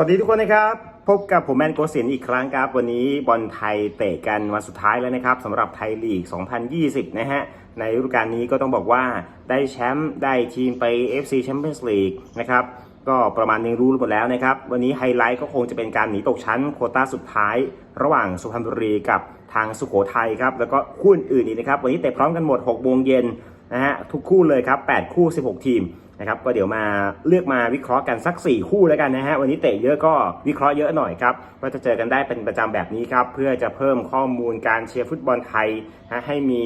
วัสดีทุกคนนะครับ พบกับผมแมนโกศินอีกครั้งครับ วันนี้บอลไทยเตะกันวันสุดท้ายแล้วนะครับสำหรับไทยลีก 2020 นะฮะ ในฤดูกาลนี้ก็ต้องบอกว่าได้แชมป์ได้ทีมไป FC Champions League นะครับ ก็ประมาณนึงรู้หมดแล้วนะครับ วันนี้ไฮไลท์ก็คงจะเป็นการหนีตกชั้นโควต้าสุดท้าย ระหว่างสุพรรณบุรีกับทางสุโขทัยครับแล้วก็คู่อื่นอีกนะครับวันนี้เตะพร้อมกันหมด6โมงเย็นนะฮะทุกคู่เลยครับ8คู่ 16 ทีม นะครับก็เดี๋ยวมาเลือกมาวิเคราะห์กันสัก 4 คู่แล้วกันนะฮะวันนี้เตะเยอะก็วิเคราะห์เยอะหน่อยครับก็จะเจอกันได้เป็นประจำแบบนี้ครับเพื่อจะเพิ่มข้อมูลการเชียร์ฟุตบอลไทยนะให้มี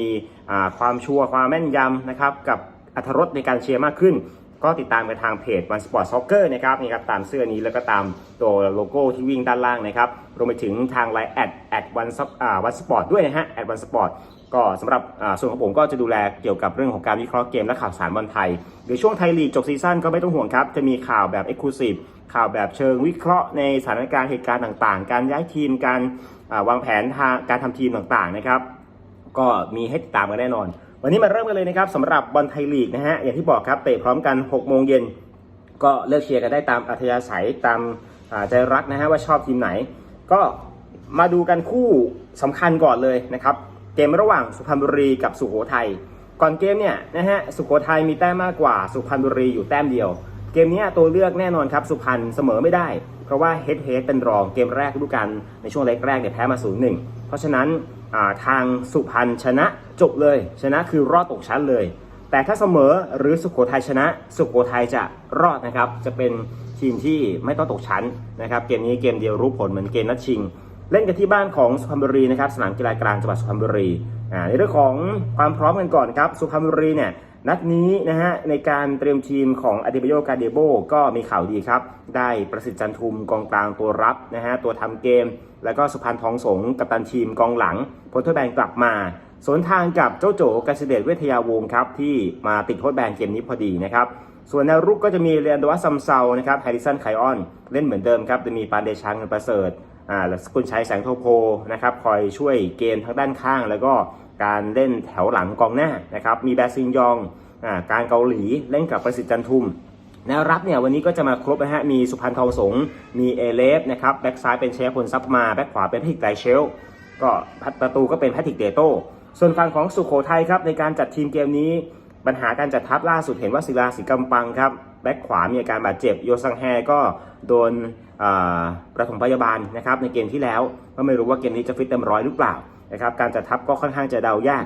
ความชัวร์ความแม่นยำนะครับกับอัธรสในการเชียร์มากขึ้น ก็ติดตามไปทางเพจ One Sport Soccer นะครับนี่ครับตามเสื้อนี้แล้วก็ตามตัวโลโก้ที่วิ่งด้านล่างนะครับรวมไปถึงทางไลน์แอดแอดวันสปอร์ตด้วยนะฮะแอดวันสปอร์ต ก็สำหรับส่วนของผมก็จะดูแลเกี่ยวกับเรื่องของการวิเคราะห์เกมและข่าวสารบอลไทยเดี๋ยวช่วงไทยลีกจบซีซั่นก็ไม่ต้องห่วงครับ จะมีข่าวแบบ e x c l u s i v e ข่าวแบบเชิงวิเคราะห์ในสถานการณ์เหตุการณ์ต่างๆ การย้ายทีมการวางแผนทางการทำทีมต่างๆนะครับ ก็มีให้ติดตามกันแน่นอน วันนี้มาเริ่มกันเลยนะครับสำหรับบอลไทยลีกนะฮะอย่างที่บอกครับเตะพร้อมกัน6โมงเย็นก็เลือกเชียร์กันได้ตามอัธยาศัยตามใจรักนะฮะว่าชอบทีมไหน ก็มาดูกันคู่สำคัญก่อนเลยนะครับ เกมระหว่างสุพรรณบุรีกับสุโขทัยก่อนเกมเนี่ยนะฮะสุโขทัยมีแต้มมากกว่าสุพรรณบุรีอยู่แต้มเดียว เกมนี้ตัวเลือกแน่นอนครับสุพรรณเสมอไม่ได้ เพราะว่าเฮดเฮดเป็นรองเกมแรกฤดูกาลในช่วงเล็กแรกเนี่ยแพ้มา 0-1 เพราะฉะนั้นทางสุพรรณชนะจบเลย ชนะคือรอดตกชั้นเลย แต่ถ้าเสมอหรือสุโขทัยชนะ สุโขทัยจะรอดนะครับจะเป็นทีมที่ไม่ต้องตกชั้นนะครับเกมนี้เกมเดียวรู้ผลเหมือนเกมนัดชิง เล่นกันที่บ้านของสุพรรณบุรีนะครับสนามกีฬากลางจังหวัดสุพรรณบุรีในเรื่องของความพร้อมกันก่อนครับสุพรรณบุรีเนี่ยนัดนี้นะฮะในการเตรียมทีมของอเดเบโยกาเดโบก็มีข่าวดีครับ ได้ประสิทธิ์จันทุมกองกลางตัวรับนะฮะตัวทำเกม แล้วก็สุพรรณทองสงกัปตันทีมกองหลังพ้นโทษแบนกลับมาสวนทางกับเจ้าโจกสิเดชเวทยาวงครับที่มาติดโทษแบนเกมนี้พอดีนะครับส่วนแนวรุกก็จะมีเรียนดวัซัมเซานะครับแฮร์ริสันไคออน เล่นเหมือนเดิมครับจะมีปานเดชาเงินประเสริฐ อ่าและสกุลชัยแสงโทโพนะครับคอยช่วยเกมทั้งด้านข้าง แล้วก็การเล่นแถวหลังกองหน้านะครับมีแบซิงยองอ่าการเกาหลีเล่นกับประสิทธิ์จันทุมแนวรับเนี่ยวันนี้ก็จะมาครบนะฮะมีสุพรรณทองสงมีเอเลฟนะครับแบ็กซ้ายเป็นเชฟพลซับมาแบ็กขวาเป็นพิกไกรเชลก็ประตูก็เป็นแพทริกเดโต้ส่วนฝั่งของสุโขทัยครับในการจัดทีมเกมนี้ปัญหาการจัดทัพล่าสุดเห็นว่าศิลาสิกำปังครับแบ็กขวามีอาการบาดเจ็บโยซังแฮก็โดน ประถมพยาบาลนะครับในเกมที่แล้ว ก็ไม่รู้ว่าเกมนี้จะฟิตเต็มร้อยหรือเปล่านะครับการจัดทัพก็ค่อนข้างจะเดายาก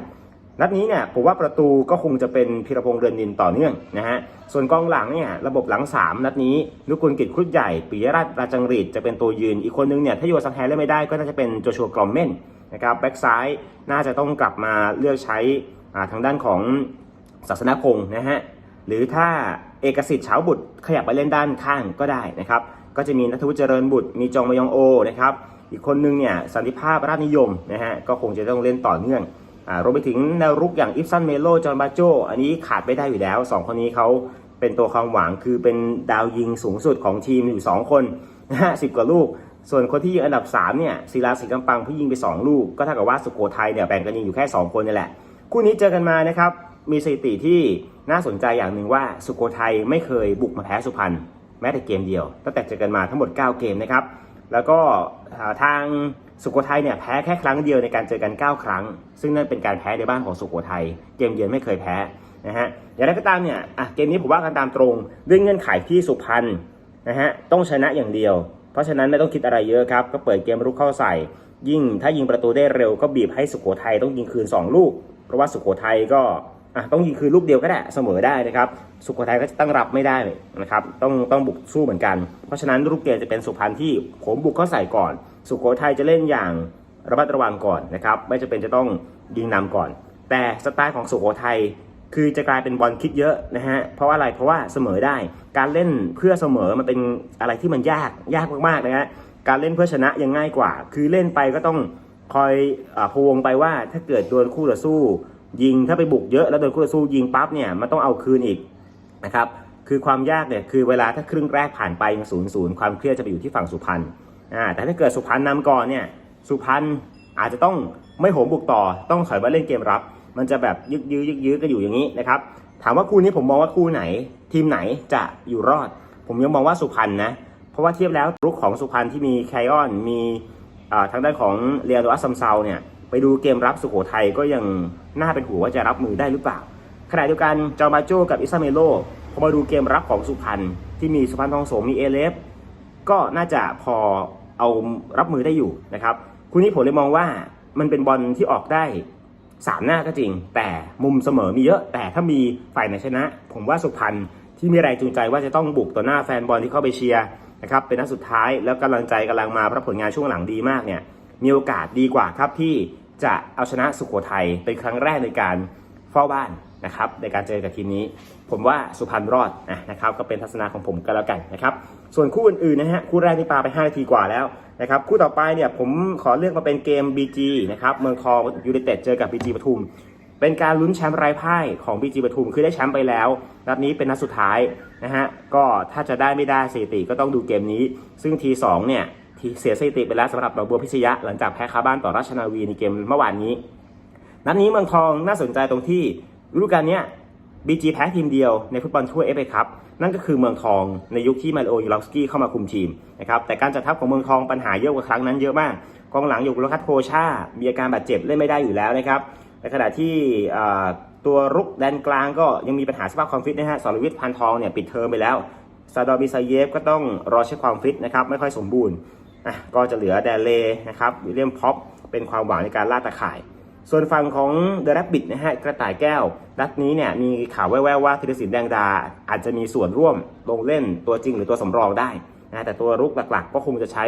นัดนี้เนี่ยผมว่าประตูก็คงจะเป็นพิรพงษ์เรือนดินต่อเนื่องนะฮะส่วนกองหลังเนี่ยระบบหลัง 3 นัดนี้นุกุลกิจครุฑใหญ่ปิยราชราจังรีดจะเป็นตัวยืนอีกคนนึงเนี่ยถ้าโยซังแฮเล่นไม่ได้ก็น่าจะเป็นโจชัวกรอมเมนนะครับแบ็กซ้ายน่าจะต้องกลับมาเลือกใช้ทางด้านของศาสนพงศ์นะฮะหรือถ้าเอกสิทธิ์เฉาบุตรขยับไปเล่นด้านข้างก็ได้นะครับ ก็จะมีนัทวุฒิเจริญบุตร มีจองมยองโอนะครับ อีกคนนึงเนี่ยสันติภาพราชนิยมนะฮะ ก็คงจะต้องเล่นต่อเนื่องอ่ารวมไปถึงแนวรุกอย่างอิฟซันเมโล จอห์นบาโจ อันนี้ขาดไม่ได้อยู่แล้ว 2 คนนี้เขาเป็นตัวความหวังคือเป็นดาวยิงสูงสุดของทีมอยู่ 2 คนนะฮะสิกว่าลูก ส่วนคนที่ยิงอันดับ3เนี่ยศิลาสิงห์กำปังที่ยิงไป 2 ลูก ก็เท่ากับว่าสุโขทัยเนี่ยแบ่งกันยิงอยู่แค่ 2 คนนี่แหละ คู่นี้เจอกันมานะครับ มีสถิติที่น่าสนใจอย่างหนึ่งว่าสุโขทัยไม่เคยบุกมาแพ้สุพรรณ แม้แต่เกมเดียว ตั้งแต่เจอกันมาทั้งหมด 9 เกมนะครับ แล้วก็ทางสุโขทัยเนี่ยแพ้แค่ครั้งเดียวในการเจอกัน 9 ครั้ง ซึ่งนั่นเป็นการแพ้ในบ้านของสุโขทัยเกมเยือนไม่เคยแพ้นะฮะอย่างไรก็ตามเนี่ยอะเกมนี้ผมว่ากันตามตรงด้วยเงื่อนไขที่สุพรรณนะฮะต้องชนะอย่างเดียว เพราะฉะนั้นไม่ต้องคิดอะไรเยอะครับ ก็เปิดเกมรุกเข้าใส่ ยิ่งถ้ายิงประตูได้เร็วก็บีบให้สุโขทัยต้องยิงคืน 2 ลูก เพราะว่าสุโขทัยก็ ต้องยิงคืนลูกเดียวก็ได้เสมอได้นะครับ สุโขทัยก็จะตั้งรับไม่ได้นะครับ ต้องต้องบุกสู้เหมือนกัน เพราะฉะนั้นลูกเกมจะเป็นสุพรรณที่ผมบุกเข้าใส่ก่อน สุโขทัยจะเล่นอย่างระมัดระวังก่อนนะครับ ไม่จะเป็นจะต้องยิงนำก่อน แต่สไตล์ของสุโขทัยคือจะกลายเป็นบอลคิดเยอะนะฮะ เพราะอะไร เพราะว่าเสมอได้ การเล่นเพื่อเสมอมันเป็นอะไรที่มันยาก ยากมากๆนะฮะ การเล่นเพื่อชนะยังง่ายกว่า คือเล่นไปก็ต้องคอยอาพวงไปว่าถ้าเกิดโดนคู่ต่อสู้ ยิงถ้าไปบุกเยอะแล้วโดนคู่ต่อสู้ยิงปั๊บเนี่ยมันต้องเอาคืนอีกนะครับคือความยากเนี่ยคือเวลาถ้าครึ่งแรกผ่านไปยังศูนย์ศูนย์ความเครียดจะไปอยู่ที่ฝั่งสุพรรณอ่าแต่ถ้าเกิดสุพรรณนำก่อนเนี่ยสุพรรณอาจจะต้องไม่โหมบุกต่อต้องถอยมาเล่นเกมรับ มันจะแบบยึกยื้อยึกยื้อกันอยู่อย่างนี้นะครับถามว่าคู่นี้ผมมองว่าคู่ไหน ทีมไหนจะอยู่รอด ผมยังมองว่าสุพรรณนะเพราะว่าเทียบแล้วรุกของสุพรรณที่มีไคออนมีอ่าทางด้านของเรียโดอัสซัมเซาเนี่ย ไปดูเกมรับสุโขทัยก็ยังน่าเป็นห่วงว่าจะรับมือได้หรือเปล่า ขณะเดียวกันจอมาโจกับอิซาเมโลพอมาดูเกมรับของสุพรรณที่มีสุพรรณทองโสมมีเอเลฟก็น่าจะพอเอารับมือได้อยู่นะครับคุณนี้ผมเลยมองว่ามันเป็นบอลที่ออกได้สามหน้าก็จริง แต่มุมเสมอมีเยอะ แต่ถ้ามีฝ่ายไหนชนะ ผมว่าสุพรรณที่มีแรงจูงใจว่าจะต้องบุกต่อหน้าแฟนบอลที่เข้าไปเชียร์นะครับเป็นนัดสุดท้ายแล้วกำลังใจกำลังมาเพราะผลงานช่วงหลังดีมากเนี่ย มีโอกาสดีกว่าครับที่จะเอาชนะสุโขทัยเป็นครั้งแรกในการเฝ้าบ้านนะครับในการเจอกับทีมนี้ ผมว่าสุพรรณรอดนะนะครับก็เป็นทัศนะของผมก็แล้วกันนะครับส่วนคู่อื่นๆนะฮะคู่แรกนี่ปาไป 5 นาทีกว่าแล้วนะครับคู่ต่อไปเนี่ยผมขอเลือกมาเป็นเกม BG นะครับเมืองทองยูไนเต็ดเจอกับ BG ปทุม เป็นการลุ้นแชมป์ไร้พ่ายของ BG ปทุมคือได้แชมป์ไปแล้วนัดนี้เป็นนัดสุดท้ายนะฮะก็ถ้าจะได้ไม่ได้สถิติก็ต้องดูเกมนี้ ซึ่งทีสองเนี่ย เสียสถิติไปแล้วสำหรับดอกบัวพิชยะหลังจากแพ้คาบ้านต่อราชนาวีในเกมเมื่อวานนี้ นัดนี้เมืองทองน่าสนใจตรงที่ฤดูกาลนี้ย BG แพ้ทีมเดียวในฟุตบอลถ้วยเอฟเอครับนั่นก็คือเมืองทองในยุคที่มาริโอยูลอฟสกี้เข้ามาคุมทีมนะครับแต่การจัดทัพของเมืองทองปัญหาเยอะกว่าครั้งนั้นเยอะมาก กองหลังอยู่กุลคัตโพชา มีอาการบาดเจ็บเล่นไม่ได้อยู่แล้วนะครับในขณะที่ตัวรุกแดนกลางก็ยังมีปัญหาสภาพความฟิตนะฮะสรวิทย์พันทองเนี่ยปิดเทอมไปแล้วซาดอบิซาเยฟก็ต้องรอเช็คความฟิตนะครับไม่ค่อยสมบูรณ์ อะก็จะเหลือแดนเลนะครับวิลเลียมพ็อปเป็นความหวังในการล่าตะข่าย ส่วนฝั่งของเดอะแรบบิทนะฮะกระต่ายแก้ว นัดนี้เนี่ยมีข่าวแว่วๆว่าธีรศิลป์แดงดา อาจจะมีส่วนร่วมลงเล่นตัวจริงหรือตัวสำรองได้นะแต่ตัวรุกหลักๆ ก็คงจะใช้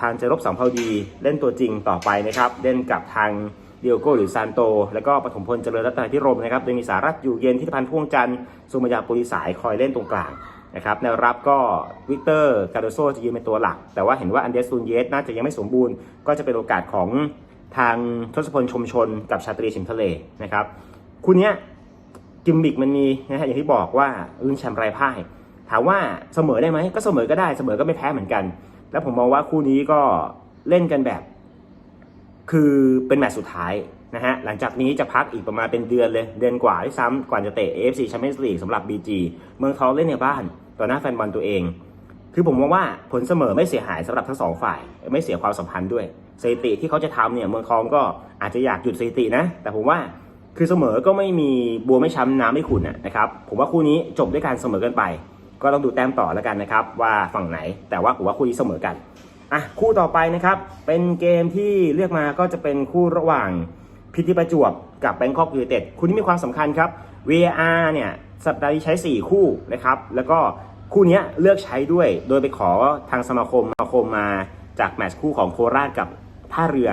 ทางเจรบสัมภาดีเล่นตัวจริงต่อไปนะครับเล่นกับทางเดียโก้หรือซานโต แล้วก็ปฐมพลเจริญรัตนพิรมนะครับโดยมีสารัตอยู่เย็นทิติพันธ์พ่วงจันทร์สุมายาปุริสายคอยเล่นตรงกลาง นะครับแนวรับก็วิกเตอร์กาโดโซจะยืนเป็นตัวหลัก แต่ว่าเห็นว่าอันเดรสซูนเยสน่าจะยังไม่สมบูรณ์ ก็จะเป็นโอกาสของทางทศพลชมชนกับชาตรีชิมทะเลนะครับคู่นี้กิมมิกมันมีนะฮะอย่างที่บอกว่าลุ้นแชมป์ไร้พ่าย ถามว่าเสมอได้ไหมก็เสมอก็ได้เสมอก็ไม่แพ้เหมือนกัน แล้วผมมองว่าคู่นี้ก็เล่นกันแบบ คือเป็นแมตช์สุดท้าย นะฮะหลังจากนี้จะพักอีกประมาณเป็นเดือนเลย เดือนกว่าที่ซ้ำก่อนจะเตะ AFC Champions League สำหรับ BG เมืองทองเล่นในบ้านต่อหน้าแฟนบอลตัวเอง คือผมมองว่าผลเสมอไม่เสียหายสำหรับทั้งสองฝ่าย ไม่เสียความสัมพันธ์ด้วยสถิติที่เขาจะทำเนี่ยเมืองทองก็อาจจะอยากหยุดสถิตินะ แต่ผมว่าคือเสมอก็ไม่มีบัวไม่ช้ำน้ำไม่ขุ่นนะนะครับผมว่าคู่นี้จบด้วยการเสมอกันไป ก็ต้องดูแต้มต่อแล้วกันนะครับว่าฝั่งไหนแต่ว่าผมว่าคู่นี้เสมอกันอะคู่ต่อไปนะครับเป็นเกมที่เลือกมาก็จะเป็นคู่ระหว่าง พิธีประจวบกับแบงคอกยูไนเต็ดคู่นี้มีความสำคัญครับ VAR เนี่ยสัปดาห์นี้ใช้ 4 คู่นะครับ แล้วก็คู่นี้เลือกใช้ด้วย โดยไปขอทางสมาคมสมาคมมาจากแมตช์คู่ของโคราชกับท่าเรือ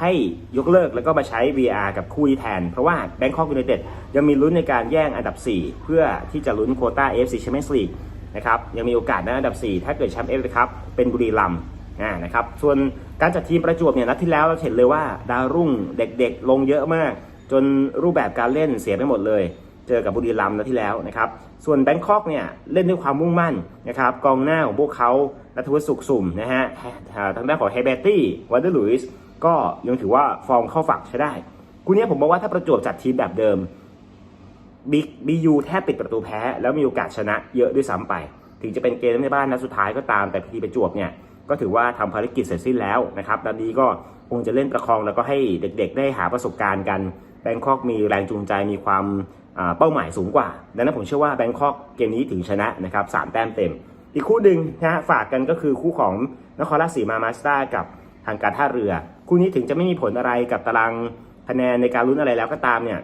ให้ยกเลิกแล้วก็มาใช้ VR กับคู่นี้แทน เพราะว่าแบงคอกยูไนเต็ดยังมีลุ้นในการแย่งอันดับ 4 เพื่อที่จะลุ้นโคต้า AFC Champions League นะครับยังมีโอกาสในอันดับ 4 ถ้าเกิดแชมป์เอฟครับเป็นบุรีรัมย์ อ่านะครับส่วนการจัดทีมประจวบเนี่ยนัดที่แล้วเราเห็นเลยว่าดาวรุ่งเด็กๆ ลงเยอะมาก จนรูปแบบการเล่นเสียไปหมดเลย เจอกับบุรีรัมย์นัดที่แล้วนะครับส่วนแบงคอกเนี่ยเล่นด้วยความมุ่งมั่นนะครับกองหน้าของพวกเขานัทวุฒิสุขสุ่มนะฮะทางด้านของเฮเบตตี้วันเดอร์ลุยส์ก็ยังถือว่าฟอร์มเข้าฝักใช้ได้คู่นี้ผมบอกว่าถ้าประจวบจัดทีมแบบเดิมบิ๊กบียูแทบปิดประตูแพ้ แล้วมีโอกาสชนะเยอะด้วยซ้ำไป ถึงจะเป็นเกมในบ้านนัดสุดท้ายก็ตามแต่พีประจวบเนี่ย ก็ถือว่าทำภารกิจเสร็จสิ้นแล้วนะครับนัดนี้ก็คงจะเล่นประคองแล้วก็ให้เด็กๆ ได้หาประสบการณ์กันแบงคอกมีแรงจูงใจมีความเป้าหมายสูงกว่า ดังนั้นผมเชื่อว่าแบงคอกเกมนี้ถึงชนะนะครับสามแต้มเต็ม อีกคู่หนึ่งนะฮะฝากกันก็คือคู่ของนครราชสีมามาสตอร์กับทางการท่าเรือ คู่นี้ถึงจะไม่มีผลอะไรกับตารางคะแนนในการลุ้นอะไรแล้วก็ตามเนี่ย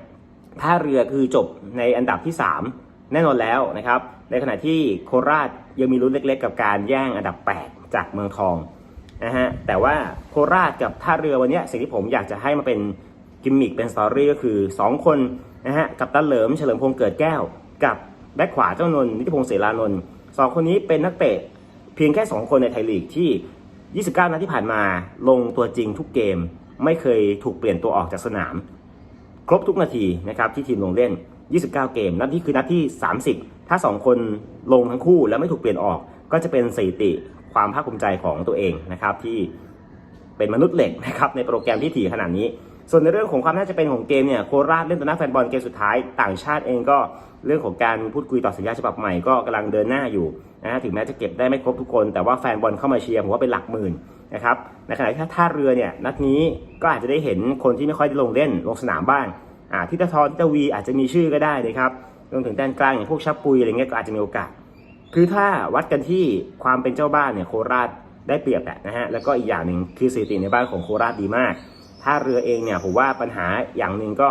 ท่าเรือคือจบในอันดับที่ 3 แน่นอนแล้วนะครับ ในขณะที่โคราชยังมีลุ้นเล็กๆ กับการแย่งอันดับ 8 จากเมืองทองนะฮะแต่ว่าโคราชกับท่าเรือวันนี้สิ่งที่ผมอยากจะให้มาเป็นกิมมิคเป็นสตอรี่ก็คือ 2 คนนะฮะกับตันเหลิมเฉลิมพงษ์เกิดแก้ว กับแบ็คขวาเจ้านนนิติพงษ์เสรานนท์สองคนนี้เป็นนักเตะเพียงแค่ 2 คนในไทยลีกที่ 29 นัดที่ผ่านมาลงตัวจริงทุกเกม ไม่เคยถูกเปลี่ยนตัวออกจากสนาม ครบทุกนาทีนะครับที่ทีมลงเล่น 29 เกม นัดที่คือนัดที่ 30 ถ้า 2 คนลงทั้งคู่แล้วไม่ถูกเปลี่ยนออก ก็จะเป็นสถิติความภาคภูมิใจของตัวเองนะครับที่เป็นมนุษย์เหล็กนะครับในโปรแกรมที่ถี่ขนาดนี้ ส่วนในเรื่องของความน่าจะเป็นของเกมเนี่ยโคราชเล่นต่อหน้าแฟนบอลเกมสุดท้ายต่างชาติเองก็เรื่องของการพูดคุยต่อสัญญาฉบับใหม่ก็กำลังเดินหน้าอยู่นะถึงแม้จะเก็บได้ไม่ครบทุกคน แต่ว่าแฟนบอลเข้ามาเชียร์ผมว่าเป็นหลักหมื่นนะครับในขณะที่ถ้าท่าเรือเนี่ยนัดนี้ก็อาจจะได้เห็นคนที่ไม่ค่อยได้ลงเล่นลงสนามบ้าง อ่าทิตทรทิตวีอาจจะมีชื่อก็ได้นะครับรวมถึงด้านกลางอย่างพวกชับปุยอะไรเงี้ยก็อาจจะมีโอกาส คือถ้าวัดกันที่ความเป็นเจ้าบ้านเนี่ยโคราชได้เปรียบแหละนะฮะแล้วก็อีกอย่างหนึ่งคือสถิติในบ้านของโคราชดีมาก ถ้าเรือเองเนี่ยผมว่าปัญหาอย่างหนึ่งก็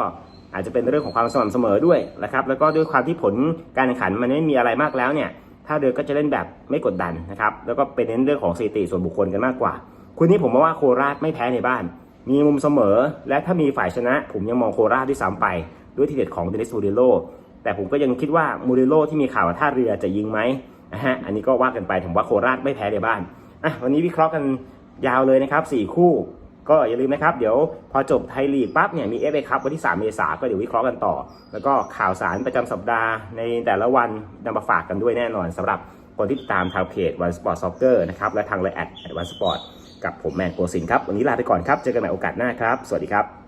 อาจจะเป็นเรื่องของความสม่ำเสมอด้วยนะครับแล้วก็ด้วยความที่ผลการแข่งขันมันไม่มีอะไรมากแล้วเนี่ยถ้าเรือก็จะเล่นแบบไม่กดดันนะครับแล้วก็เป็นเน้นเรื่องของสถิติส่วนบุคคลกันมากกว่า คุณนี้ผมว่าโคราชไม่แพ้ในบ้าน มีมุมเสมอ และถ้ามีฝ่ายชนะ ผมยังมองโคราชด้วยซ้ำไป ด้วยทีเด็ดของเดนิสมูริโลแต่ผมก็ยังคิดว่ามูริโลที่มีข่าวว่าท่าเรือจะยิงไหมนะฮะอันนี้ก็ว่ากันไปผมว่าโคราชไม่แพ้ในบ้านอะวันนี้วิเคราะห์กันยาวเลยนะครับสี่คู่ ก็อย่าลืมนะครับ เดี๋ยวพอจบไทยลีกปั๊บเนี่ยมีเอฟเอคัพวันที่ 3 เมษาก็เดี๋ยววิเคราะห์กันต่อ แล้วก็ข่าวสารประจำสัปดาห์ในแต่ละวันนำมาฝากกันด้วยแน่นอนสำหรับคนที่ติดตามทางเพจวันสปอร์ตซ็อกเกอร์นะครับและทางไลน์แอดวันสปอร์ต กับผมแมนโกสินครับ วันนี้ลาไปก่อนครับ เจอกันใหม่โอกาสหน้าครับ สวัสดีครับ